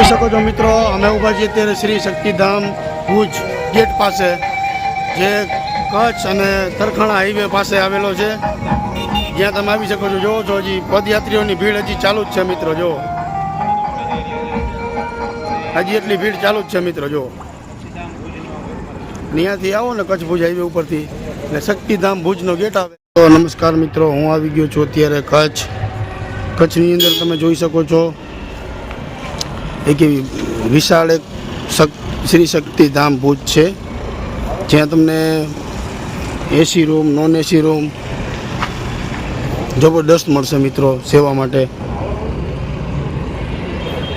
જોઈ શકો છો મિત્રો, અમે ઊભા છીએ અત્યારે શ્રી શક્તિધામ ભુજ ગેટ પાસે, જે કચ્છ અને તરખાણા હાઈવે પાસે આવેલો છે. જ્યાં તમે આવી શકો છો. જોવો છો હજી પદયાત્રીઓની ભીડ હજી ચાલુ જ છે મિત્રો જો હજી એટલી ભીડ ચાલુ જ છે મિત્રો જો અહીંયાથી આવો ને કચ્છ ભુજ હાઈવે ઉપરથી. એટલે શક્તિધામ ભુજનો ગેટ આવે. તો નમસ્કાર મિત્રો, હું આવી ગયો છું અત્યારે કચ્છ. કચ્છની અંદર તમે જોઈ શકો છો એક એવી વિશાળ એક શ્રી શક્તિધામ ભુજ છે. જ્યાં તમને AC room non AC room જબરદસ્ત મળશે મિત્રો સેવા માટે.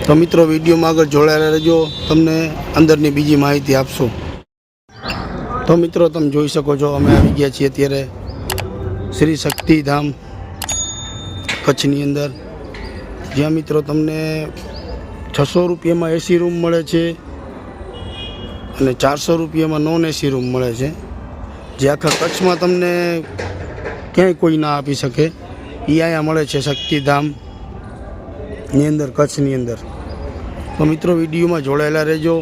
તો મિત્રો વિડીયોમાં આગળ જોડાયેલા રહેજો. તમને અંદરની બીજી માહિતી આપશું. તો મિત્રો તમે જોઈ શકો છો, અમે આવી ગયા છીએ અત્યારે શ્રી શક્તિધામ કચ્છની અંદર. જ્યાં મિત્રો તમને છસો રૂપિયામાં એસી રૂમ મળે છે અને ચારસો રૂપિયામાં નોન એસી રૂમ મળે છે. જે આખા કચ્છમાં તમને ક્યાંય કોઈ ના આપી શકે. એ અહીંયા મળે છે શક્તિધામની અંદર, કચ્છની અંદર. તો મિત્રો વિડીયોમાં જોડાયેલા રહેજો.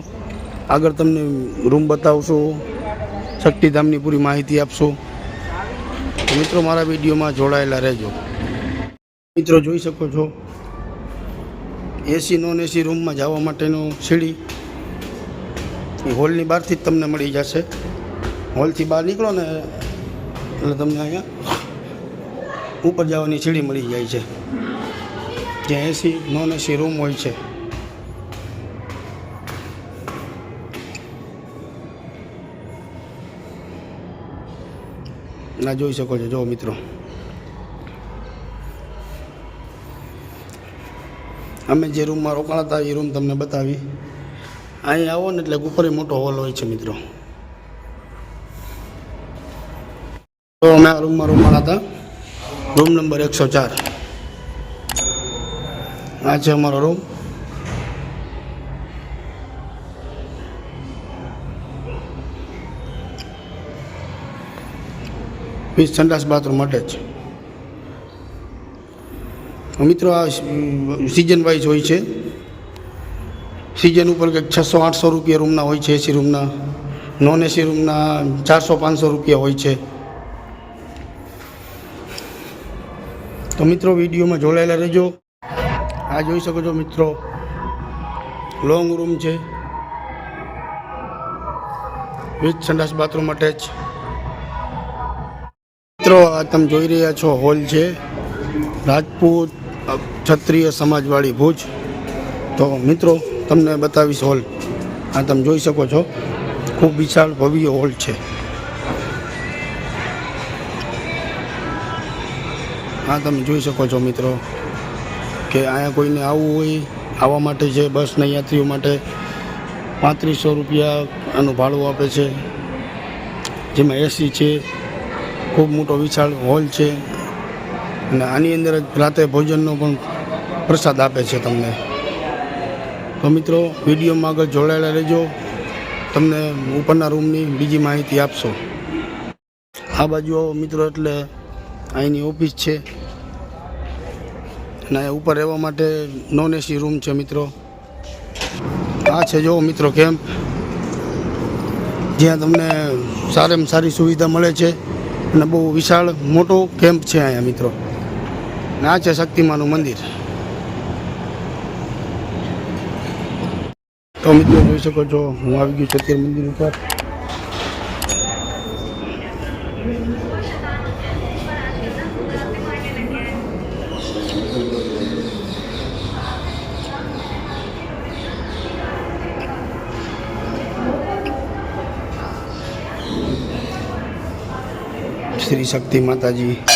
આગળ તમને રૂમ બતાવશું, શક્તિધામની પૂરી માહિતી આપશું. મિત્રો મારા વિડીયોમાં જોડાયેલા રહેજો. મિત્રો જોઈ શકો છો એસી, નોન એસી રૂમમાં જવા માટેનું સીડી એ હોલની બહારથી જ તમને મળી જશે. હોલથી બહાર નીકળો ને એટલે તમને અહીંયા ઉપર જવાની સીડી મળી જાય છે. જ્યાં એસી, નોન એસી રૂમ હોય છે. ના, જોઈ શકો છો. જો, મિત્રો. અમે જે રૂમમાં રોકાણા હતા, એ રૂમ તમને બતાવી. અહીં આવો ને એટલે ઉપર મોટો હોલ હોય છે મિત્રો. તો અમે આ રૂમમાં રોકાણા હતા. રૂમ નંબર એકસો ચાર. આ છે અમારો રૂમ. વીસ સંડાસ બાથરૂમ માટે જ. મિત્રો આ સિઝન વાઇઝ હોય છે. સિઝન ઉપર કંઈક છસો, આઠસો રૂપિયા રૂમના હોય છે એસી રૂમના. નોન એસી રૂમના ચારસો, પાંચસો રૂપિયા હોય છે. તો મિત્રો વિડીયોમાં જોડાયેલા રહેજો. આ જોઈ શકો છો મિત્રો. લોંગ રૂમ છે. વિથ સંડાસ બાથરૂમ જ મિત્રો, આ તમે જોઈ રહ્યા છો હોલ છે. રાજપૂત ક્ષત્રિય સમાજવાળી ભુજ. તો મિત્રો, તમને બતાવીશ હોલ આ તમે જોઈ શકો છો. ખૂબ વિશાળ ભવ્ય હોલ છે. આ તમે જોઈ શકો છો મિત્રો, કે અહીંયા કોઈને આવવું હોય, આવવા માટે છે બસના યાત્રીઓ માટે પાંત્રીસો રૂપિયા આનું ભાડું આપે છે. જેમાં એસી છે. ખૂબ મોટો વિશાળ હોલ છે. અને આની અંદર જ રાતે ભોજનનો પણ પ્રસાદ આપે છે તમને. તો મિત્રો, વિડીયોમાં આગળ જોડાયેલા રહેજો. તમને ઉપરના રૂમની બીજી માહિતી આપશો. આ બાજુ મિત્રો, એટલે અહીંની ઓફિસ છે. અને ઉપર રહેવા માટે નોન એસી રૂમ છે મિત્રો. આ છે જો મિત્રો કેમ્પ જ્યાં તમને સારામાં સારી સુવિધા મળે છે. અને બહુ વિશાળ, મોટો કેમ્પ છે અહીંયા મિત્રો. આ છે શક્તિમાનું મંદિર. તો મિત્રો જોઈ શકો છો, હું આવી ગયું છું અત્યારે મંદિર ઉપર. શ્રી શક્તિ માતાજી.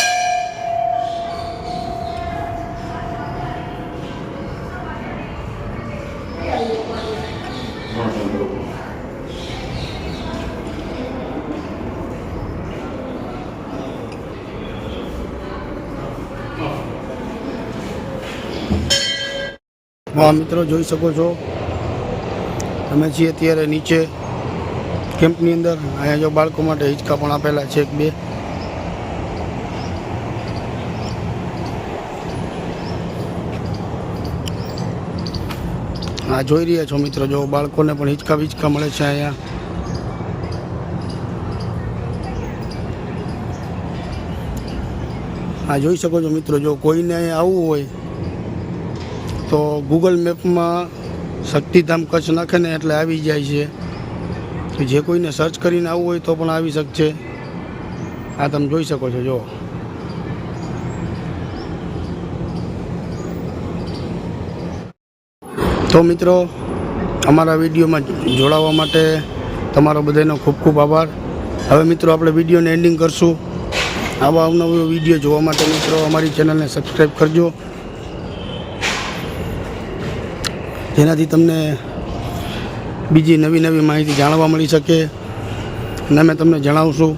હા મિત્રો જોઈ શકો છો. અમે છીએ અત્યારે નીચે કેમ્પની અંદર. અહીંયા જો બાળકો માટે હિંચકા પણ આપેલા છે એક બે. આ જોઈ રહ્યા છો મિત્રો. જો બાળકોને પણ હિંચકા વિચકા મળે છે અહીંયા. આ જોઈ શકો છો મિત્રો. જો કોઈને આવવું હોય તો ગૂગલ મેપમાં શક્તિધામ કચ્છ નાખે ને એટલે આવી જાય છે. જે કોઈને સર્ચ કરીને આવવું હોય તો પણ આવી શકશે. આ તમે જોઈ શકો છો જો તો મિત્રો, અમારા વિડીયોમાં જોડાવા માટે તમારો બધાનો ખૂબ ખૂબ આભાર. હવે મિત્રો, આપણે વિડીયોને એન્ડિંગ કરશું. આવા અવનવો વીડિયો જોવા માટે મિત્રો, અમારી ચેનલને સબસ્ક્રાઈબ કરજો. જેનાથી તમને બીજી નવી નવી માહિતી જાણવા મળી શકે અને અમે તમને જણાવશું.